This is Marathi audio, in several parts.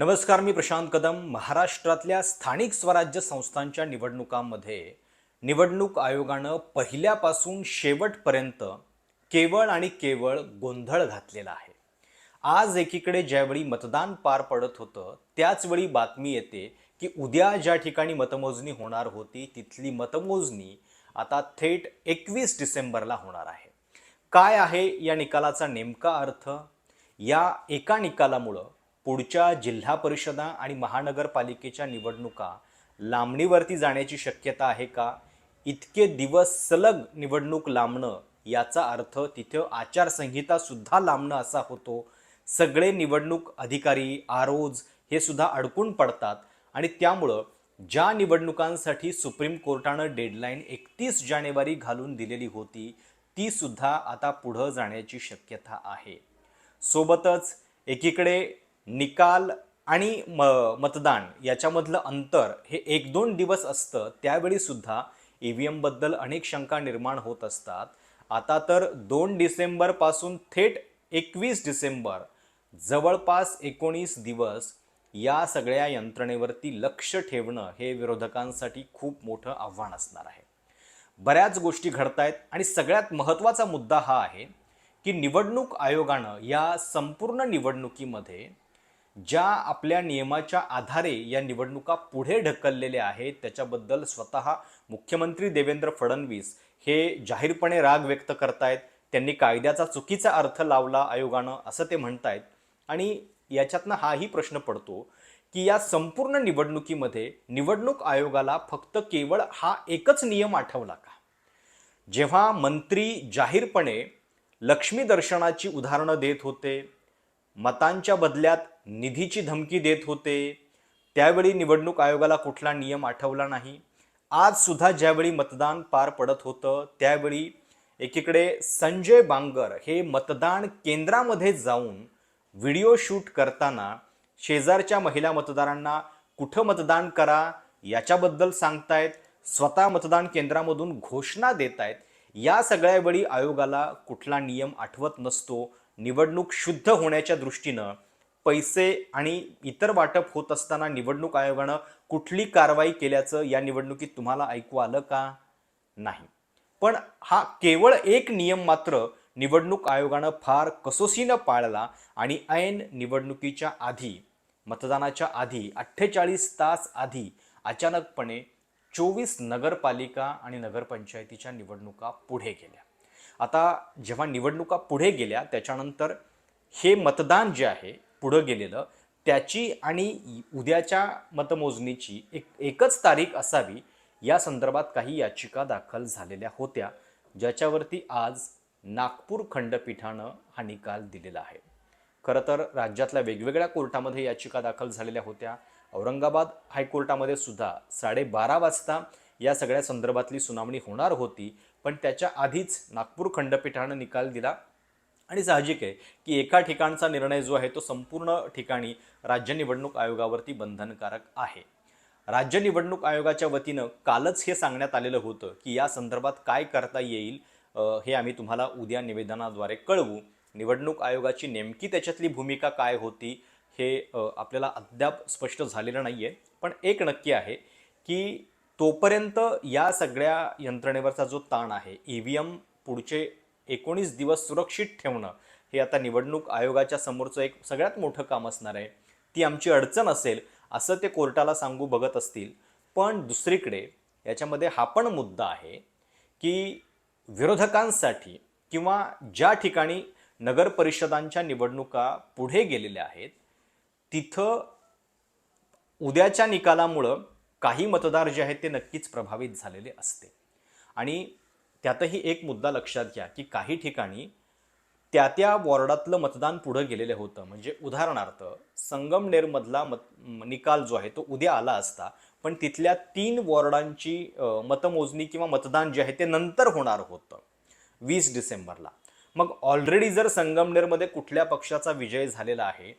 नमस्कार मी प्रशांत कदम. महाराष्ट्रातल्या स्थानिक स्वराज्य संस्थांच्या निवडणुकांमध्ये निवडणूक आयोगानं पहिल्यापासून शेवटपर्यंत केवळ आणि केवळ गोंधळ घातलेला आहे. आज एकीकडे ज्यावेळी मतदान पार पडत होतं त्याचवेळी बातमी येते की उद्या ज्या ठिकाणी मतमोजणी होणार होती तिथली मतमोजणी आता थेट एकवीस डिसेंबरला होणार आहे. काय आहे या निकालाचा नेमका अर्थ? या एका निकालामुळं पुढच्या जिल्हा परिषदा आणि महानगरपालिकेच्या निवडणुका लांबणीवरती जाण्याची शक्यता आहे का? इतके दिवस सलग निवडणूक लांबणं याचा अर्थ तिथं आचारसंहितासुद्धा लांबणं असा होतो. सगळे निवडणूक अधिकारी आरोज हे सुद्धा अडकून पडतात. आणि त्यामुळं ज्या निवडणुकांसाठी सुप्रीम कोर्टानं डेडलाईन एकतीस जानेवारी घालून दिलेली होती ती सुद्धा आता पुढं जाण्याची शक्यता आहे. सोबतच एकीकडे निकाल आणि म मतदान याच्यामधलं अंतर हे एक दोन दिवस असतं. त्यावेळीसुद्धा ई व्ही एमबद्दल अनेक शंका निर्माण होत असतात. आता तर दोन डिसेंबरपासून थेट एकवीस डिसेंबर जवळपास एकोणीस दिवस या सगळ्या यंत्रणेवरती लक्ष ठेवणं हे विरोधकांसाठी खूप मोठं आव्हान असणार आहे. बऱ्याच गोष्टी घडतायत आणि सगळ्यात महत्त्वाचा मुद्दा हा आहे की निवडणूक आयोगानं या संपूर्ण निवडणुकीमध्ये ज्या आपल्या नियमाच्या आधारे या निवडणुका पुढे ढकललेल्या आहेत त्याच्याबद्दल स्वतः मुख्यमंत्री देवेंद्र फडणवीस हे जाहीरपणे राग व्यक्त करतायत. त्यांनी कायद्याचा चुकीचा अर्थ लावला आयोगानं असं ते म्हणतायत. आणि याच्यातनं हाही प्रश्न पडतो की या संपूर्ण निवडणुकीमध्ये निवडणूक आयोगाला फक्त केवळ हा एकच नियम आठवला का? जेव्हा मंत्री जाहीरपणे लक्ष्मी दर्शनाची उदाहरणं देत होते मतांच्या बदल्यात निधीची धमकी देत होते. त्यावेळी निवडणूक आयोगाला कुठला नियम आठवला नाही. आज सुद्धा ज्यावेळी मतदान पार पडत होतं त्यावेळी एकीकडे संजय बांगर हे मतदान केंद्रामध्ये जाऊन व्हिडिओ शूट करताना शेजारच्या महिला मतदारांना कुठं मतदान करा याच्याबद्दल सांगतायत स्वतः मतदान केंद्रामधून घोषणा देत आहेत या सगळ्या वेळी आयोगाला कुठला नियम आठवत नसतो. निवडणूक शुद्ध होण्याच्या दृष्टीनं पैसे आणि इतर वाटप होत असताना निवडणूक आयोगानं कुठली कारवाई केल्याचं या निवडणुकीत तुम्हाला ऐकू आलं का? नाही. पण हा केवळ एक नियम मात्र निवडणूक आयोगानं फार कसोसीनं पाळला आणि ऐन निवडणुकीच्या आधी मतदानाच्या आधी अठ्ठेचाळीस तास आधी अचानकपणे चोवीस नगरपालिका आणि नगरपंचायतीच्या निवडणुका पुढे गेल्या. आता जेव्हा निवडणुका पुढे गेल्या त्याच्यानंतर हे मतदान जे आहे पुढं गेलेलं त्याची आणि उद्याच्या मतमोजणीची एक एकच तारीख असावी या संदर्भात काही याचिका दाखल झालेल्या होत्या ज्याच्यावरती आज नागपूर खंडपीठानं हा निकाल दिलेला आहे. खरं तर राज्यातल्या वेगवेगळ्या कोर्टामध्ये याचिका दाखल झालेल्या होत्या. औरंगाबाद हायकोर्टामध्ये सुद्धा साडेबारा वाजता या सगळ्या संदर्भातली सुनावणी होणार होती पण त्याच्या आधीच नागपूर खंडपीठानं निकाल दिला. आणि साहजिक आहे की एका ठिकाणचा निर्णय जो आहे तो संपूर्ण ठिकाणी राज्य निवडणूक आयोगावरती बंधनकारक आहे. राज्य निवडणूक आयोगाच्या वतीनं कालच हे सांगण्यात आलेलं होतं की या संदर्भात काय करता येईल हे आम्ही तुम्हाला उद्या निवेदनाद्वारे कळवू. निवडणूक आयोगाची नेमकी त्याच्यातली भूमिका काय होती हे आपल्याला अद्याप स्पष्ट झालेलं नाही आहे पण एक नक्की आहे की तोपर्यंत या सगळ्या यंत्रणेवरचा जो ताण आहे ई व्ही एम पुढचे एकोणीस दिवस सुरक्षित ठेवणं हे आता निवडणूक आयोगाच्या समोरचं एक सगळ्यात मोठं काम असणार आहे. ती आमची अडचण असेल असं ते कोर्टाला सांगू बघत असतील. पण दुसरीकडे याच्यामध्ये हा पण मुद्दा आहे की विरोधकांसाठी किंवा ज्या ठिकाणी नगर परिषदांच्या निवडणुका पुढे गेलेल्या आहेत तिथं उद्याच्या निकालामुळं काही मतदार जे आहेत ते नक्कीच प्रभावित झालेले असते. आणि त्यातही एक मुद्दा लक्षात घ्या की काही ठिकाणी त्या त्या वॉर्डातलं मतदान पुढं गेलेलं होतं. म्हणजे उदाहरणार्थ संगमनेरमधला मत निकाल जो आहे तो उद्या आला असता पण तिथल्या तीन वॉर्डांची मतमोजणी किंवा मतदान जे आहे ते नंतर होणार होतं वीस डिसेंबरला. मग ऑलरेडी जर संगमनेरमध्ये कुठल्या पक्षाचा विजय झालेला आहे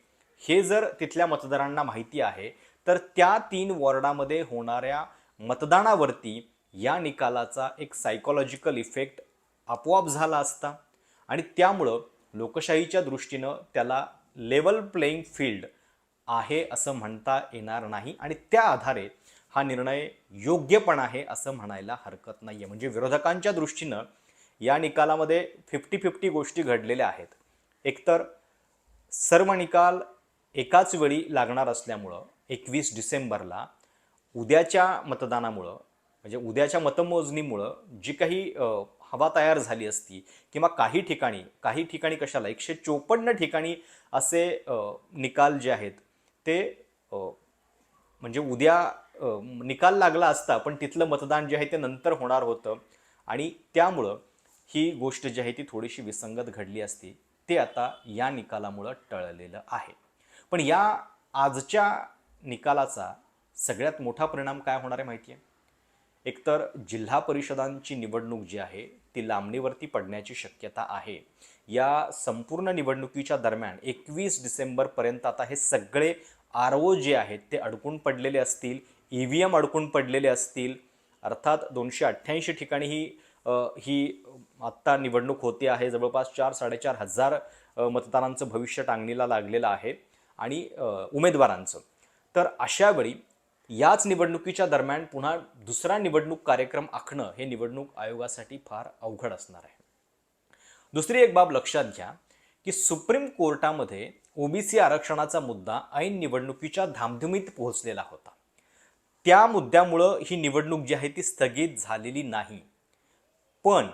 हे जर तिथल्या मतदारांना माहिती आहे तर त्या तीन वॉर्डामध्ये होणाऱ्या मतदानावरती या निकालाचा एक सायकोलॉजिकल इफेक्ट आपोआप झाला असता. आणि त्यामुळं लोकशाहीच्या दृष्टीनं त्याला लेवल प्लेईंग फील्ड आहे असं म्हणता येणार नाही. आणि त्या आधारे हा निर्णय योग्य पण आहे असं म्हणायला हरकत नाही आहे म्हणजे विरोधकांच्या दृष्टीनं या निकालामध्ये फिफ्टी फिफ्टी गोष्टी घडलेल्या आहेत. एकतर सर्व निकाल एकाच वेळी लागणार असल्यामुळं एकवीस डिसेंबरला उद्याच्या मतदानामुळं म्हणजे उद्याच्या मतमोजणीमुळं जी काही हवा तयार झाली असती किंवा काही ठिकाणी काही ठिकाणी कशाला एकशे चोपन्न ठिकाणी असे निकाल जे आहेत ते म्हणजे उद्या निकाल लागला असता पण तिथलं मतदान जे आहे ते नंतर होणार होतं. आणि त्यामुळं ही गोष्ट जी आहे ती थोडीशी विसंगत घडली असती ते आता या निकालामुळं टळलेलं आहे. पण या आजच्या निकालाचा सगळ्यात मोठा परिणाम काय होणार आहे माहिती आहे? एकतर जिल्हा परिषदांची निवडणूक जी आहे ती लांबणीवरती पडण्याची शक्यता आहे. या संपूर्ण निवडणुकीच्या दरम्यान एकवीस डिसेंबरपर्यंत आता हे सगळे आर ओ जे आहेत ते अडकून पडलेले असतील ई व्ही एम अडकून पडलेले असतील. अर्थात दोनशे अठ्ठ्याऐंशी ठिकाणी ही ही आत्ता निवडणूक होते आहे. जवळपास चार साडेचार हजार मतदारांचं भविष्य टांगणीला लागलेलं आहे. आणि उमेदवारांचं. तर अशावेळी याच निवडणुकीच्या दरम्यान पुन्हा दुसरा निवडणूक कार्यक्रम आखणं हे निवडणूक आयोगासाठी फार अवघड असणार आहे. दुसरी एक बाब लक्षात घ्या की सुप्रीम कोर्टामध्ये ओबीसी आरक्षणाचा मुद्दा ऐन निवडणुकीच्या धामधुमीत पोहोचलेला होता. त्या मुद्द्यामुळं ही निवडणूक जी आहे ती स्थगित झालेली नाही. पण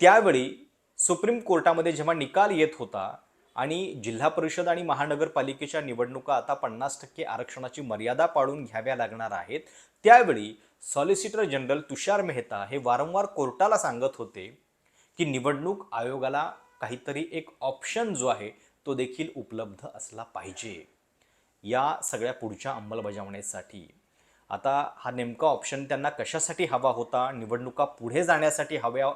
त्यावेळी सुप्रीम कोर्टामध्ये जेव्हा निकाल येत होता आणि जिल्हा परिषद आणि महानगरपालिकेच्या निवडणुका आता पन्नास टक्के आरक्षणाची मर्यादा पाळून घ्याव्या लागणार आहेत. त्यावेळी सॉलिसिटर जनरल तुषार मेहता हे वारंवार कोर्टाला सांगत होते की निवडणूक आयोगाला काहीतरी एक ऑप्शन जो आहे तो देखील उपलब्ध असला पाहिजे. या सगळ्या पुढच्या अंमलबजावणीसाठी. आता हा नेमका ऑप्शन त्यांना कशासाठी हवा होता निवडणुका पुढे जाण्यासाठी हव्या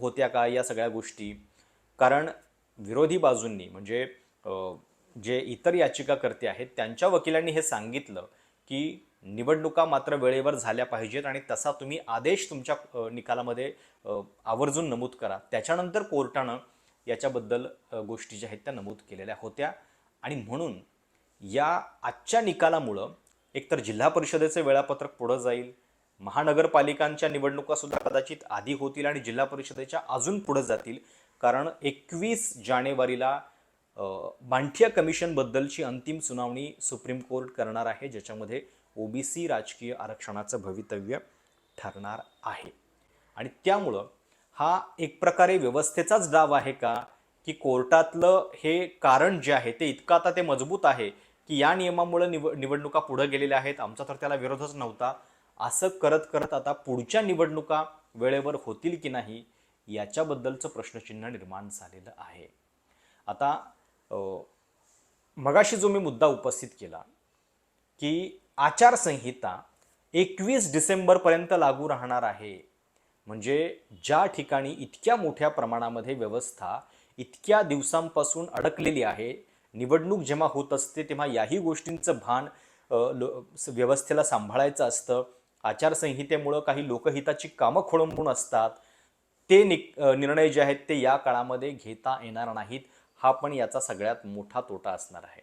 होत्या का या सगळ्या गोष्टी? कारण विरोधी बाजूंनी म्हणजे जे इतर याचिकाकर्ते आहेत त्यांच्या वकिलांनी हे सांगितलं की निवडणुका मात्र वेळेवर झाल्या पाहिजेत आणि तसा तुम्ही आदेश तुमच्या निकालामध्ये आवर्जून नमूद करा. त्याच्यानंतर कोर्टानं याच्याबद्दल गोष्टी ज्या आहेत त्या नमूद केलेल्या होत्या. आणि म्हणून या आजच्या निकालामुळं एकतर जिल्हा परिषदेचे वेळापत्रक पुढं जाईल महानगरपालिकांच्या निवडणुका सुद्धा कदाचित आधी होतील आणि जिल्हा परिषदेच्या अजून पुढं जातील कारण एकवीस जानेवारीला बांठिया कमिशनबद्दलची अंतिम सुनावणी सुप्रीम कोर्ट करणार आहे ज्याच्यामध्ये ओबीसी राजकीय आरक्षणाचं भवितव्य ठरणार आहे. आणि त्यामुळं हा एक प्रकारे व्यवस्थेचाच डाव आहे का की कोर्टातलं हे कारण जे आहे ते इतकं आता ते मजबूत आहे की या नियमामुळे निव निवडणुका पुढे गेलेल्या आहेत आमचा तर त्याला विरोधच नव्हता असं करत करत आता पुढच्या निवडणुका वेळेवर होतील की नाही याच्याबद्दलचं प्रश्नचिन्ह निर्माण झालेलं आहे. आता मगाशी जो मी मुद्दा उपस्थित केला की आचारसंहिता एकवीस डिसेंबरपर्यंत लागू राहणार आहे. म्हणजे ज्या ठिकाणी इतक्या मोठ्या प्रमाणामध्ये व्यवस्था इतक्या दिवसांपासून अडकलेली आहे निवडणूक जेव्हा होत असते तेव्हा याही गोष्टींचं भान लो व्यवस्थेला सांभाळायचं असतं. आचारसंहितेमुळं काही लोकहिताची कामं खोळंबून असतात. ते नि निर्णय जे आहेत ते या काळामध्ये घेता येणार नाहीत हा पण याचा सगळ्यात मोठा तोटा असणार आहे.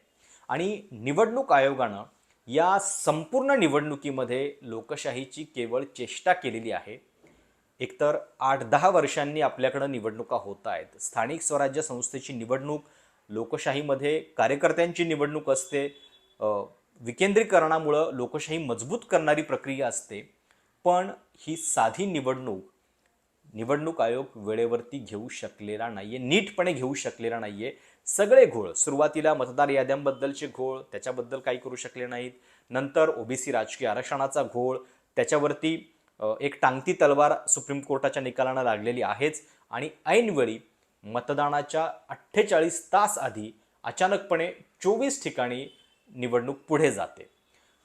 आणि निवडणूक आयोगानं या संपूर्ण निवडणुकीमध्ये लोकशाहीची केवळ चेष्टा केलेली आहे. एकतर आठ दहा वर्षांनी आपल्याकडं निवडणुका होत आहेत. स्थानिक स्वराज्य संस्थेची निवडणूक लोकशाहीमध्ये कार्यकर्त्यांची निवडणूक असते. विकेंद्रीकरणामुळं लोकशाही मजबूत करणारी प्रक्रिया असते. पण ही साधी निवडणूक निवडणूक आयोग वेळेवरती घेऊ शकलेला नाही आहे नीटपणे घेऊ शकलेला नाही आहे सगळे घोळ सुरुवातीला मतदार याद्यांबद्दलचे घोळ त्याच्याबद्दल काही करू शकले नाहीत. नंतर ओबीसी राजकीय आरक्षणाचा घोळ त्याच्यावरती एक टांगती तलवार सुप्रीम कोर्टाच्या निकालानं लागलेली आहेच. आणि ऐनवेळी मतदानाच्या अठ्ठेचाळीस तास आधी अचानकपणे चोवीस ठिकाणी निवडणूक पुढे जाते.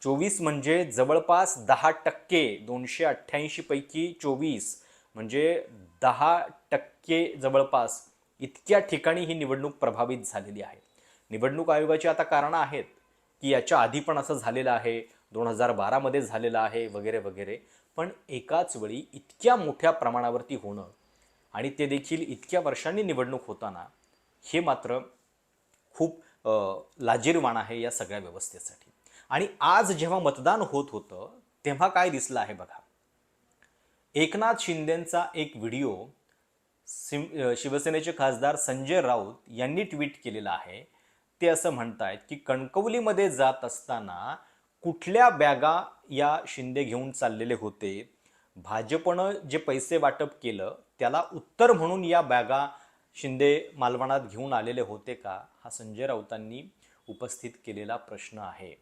चोवीस म्हणजे जवळपास दहा टक्के दोनशे अठ्ठ्याऐंशीपैकी चोवीस म्हणजे दहा टक्के जवळपास इतक्या ठिकाणी ही निवडणूक प्रभावित झालेली आहे. निवडणूक आयोगाची आता कारणं आहेत की याच्या आधी पण असं झालेलं आहे दोन हजार बारामध्ये झालेलं आहे वगैरे वगैरे. पण एकाच वेळी इतक्या मोठ्या प्रमाणावरती होणं आणि ते देखील इतक्या वर्षांनी निवडणूक होताना हे मात्र खूप लाजीरवाण आहे या सगळ्या व्यवस्थेसाठी. आणि आज जेव्हा मतदान होत होतं तेव्हा काय दिसलं आहे बघा? एकनाथ शिंदेंचा एक व्हिडिओ सिम शिवसेनेचे खासदार संजय राऊत यांनी ट्विट केलेला आहे. ते असं म्हणतायत की कणकवलीमध्ये जात असताना कुठल्या बॅगा या शिंदे घेऊन चाललेले होते? भाजपनं जे पैसे वाटप केलं त्याला उत्तर म्हणून या बॅगा शिंदे मालवणात घेऊन आलेले होते का? हा संजय राऊतांनी उपस्थित केलेला प्रश्न आहे.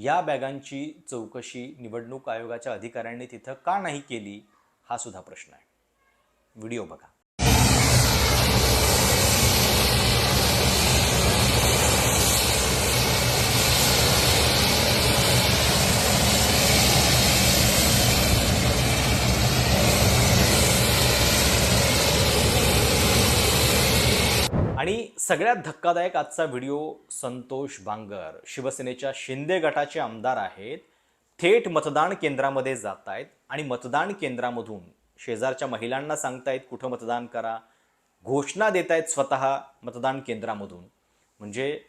या बॅगांची चौकशी निवडणूक आयोगाच्या अधिकाऱ्यांनी तिथं का नाही केली हा सुद्धा प्रश्न आहे. व्हिडिओ बघा. आणि सगळ्यात धक्कादायक आजचा व्हिडिओ संतोष बांगर शिवसेनेच्या शिंदे गटाचे आमदार आहेत थेट मतदान केंद्रामध्ये जात आहेत आणि मतदान केंद्रामधून शेजारच्या महिलांना सांगतायत कुठं मतदान करा? घोषणा देत आहेत स्वतः मतदान केंद्रामधून. म्हणजे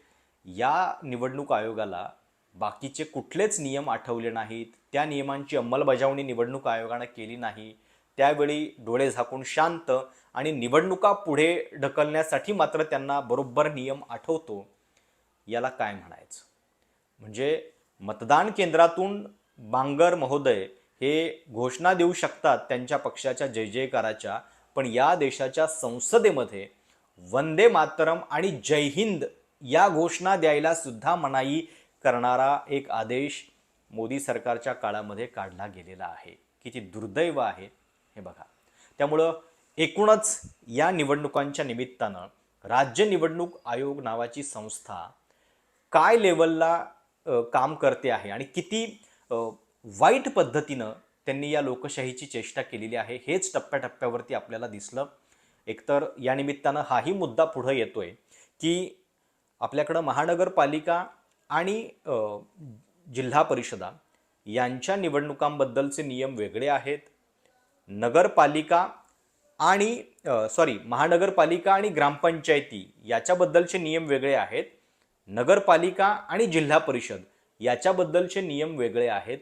या निवडणूक आयोगाला बाकीचे कुठलेच नियम आठवले नाहीत त्या नियमांची अंमलबजावणी निवडणूक आयोगानं केली नाही. त्यावेळी डोळे झाकून शांत आणि निवडणुका पुढे ढकलण्यासाठी मात्र त्यांना बरोबर नियम आठवतो. याला काय म्हणायचं? म्हणजे मतदान केंद्रातून बांगर महोदय हे घोषणा देऊ शकतात त्यांच्या पक्षाच्या जय जयकाराच्या पण या देशाच्या संसदेमध्ये वंदे मातरम आणि जय हिंद या घोषणा द्यायला सुद्धा मनाई करणारा एक आदेश मोदी सरकारच्या काळामध्ये काढला गेलेला आहे. किती दुर्दैव आहे. हे बघा. त्यामुळं एकूणच या निवडणुकांच्या निमित्तानं राज्य निवडणूक आयोग नावाची संस्था काय लेवलला काम करते आहे आणि किती वाईट पद्धतीनं त्यांनी या लोकशाहीची चेष्टा केलेली आहे हेच टप्प्याटप्प्यावरती आपल्याला दिसलं. एकतर या निमित्तानं हाही मुद्दा पुढं येतोय की आपल्याकडं महानगरपालिका आणि जिल्हा परिषदा यांच्या निवडणुकांबद्दलचे नियम वेगळे आहेत नगरपालिका आणि सॉरी महानगरपालिका आणि ग्रामपंचायती याच्याबद्दलचे नियम वेगळे आहेत. नगरपालिका आणि जिल्हा परिषद याच्याबद्दलचे नियम वेगळे आहेत.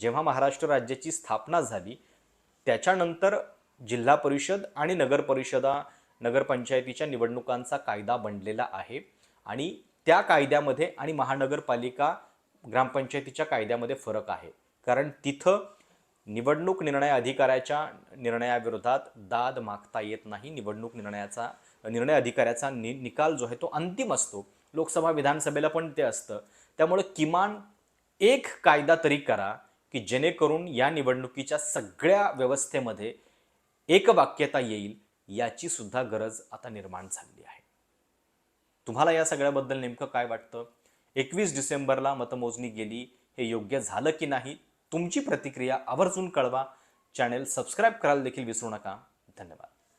जेव्हा महाराष्ट्र राज्याची स्थापना झाली त्याच्यानंतर जिल्हा परिषद आणि नगर परिषदा नगरपंचायतीच्या निवडणुकांचा कायदा बनलेला आहे. आणि त्या कायद्यामध्ये आणि महानगरपालिका ग्रामपंचायतीच्या कायद्यामध्ये फरक आहे. कारण तिथं निवडणूक निर्णय अधिकाऱ्याच्या निर्णयाविरोधात दाद मागता येत नाही. निवडणूक निर्णयाचा निर्णय अधिकाऱ्याचा नि निकाल जो आहे तो अंतिम असतो. लोकसभा विधानसभेला पण ते असतं. त्यामुळे किमान एक कायदा तरी करा की जेणेकरून या निवडणुकीच्या सगळ्या व्यवस्थेमध्ये एक वाक्यता येईल याची सुद्धा गरज आता निर्माण झालेली आहे. तुम्हाला या सगळ्याबद्दल नेमकं काय वाटतं? एकवीस डिसेंबरला मतमोजणी गेली. हे योग्य झालं की नाही? तुमची प्रतिक्रिया आवर्जून कळवा. चॅनेल सबस्क्राईब करायला देखील विसरू नका. धन्यवाद.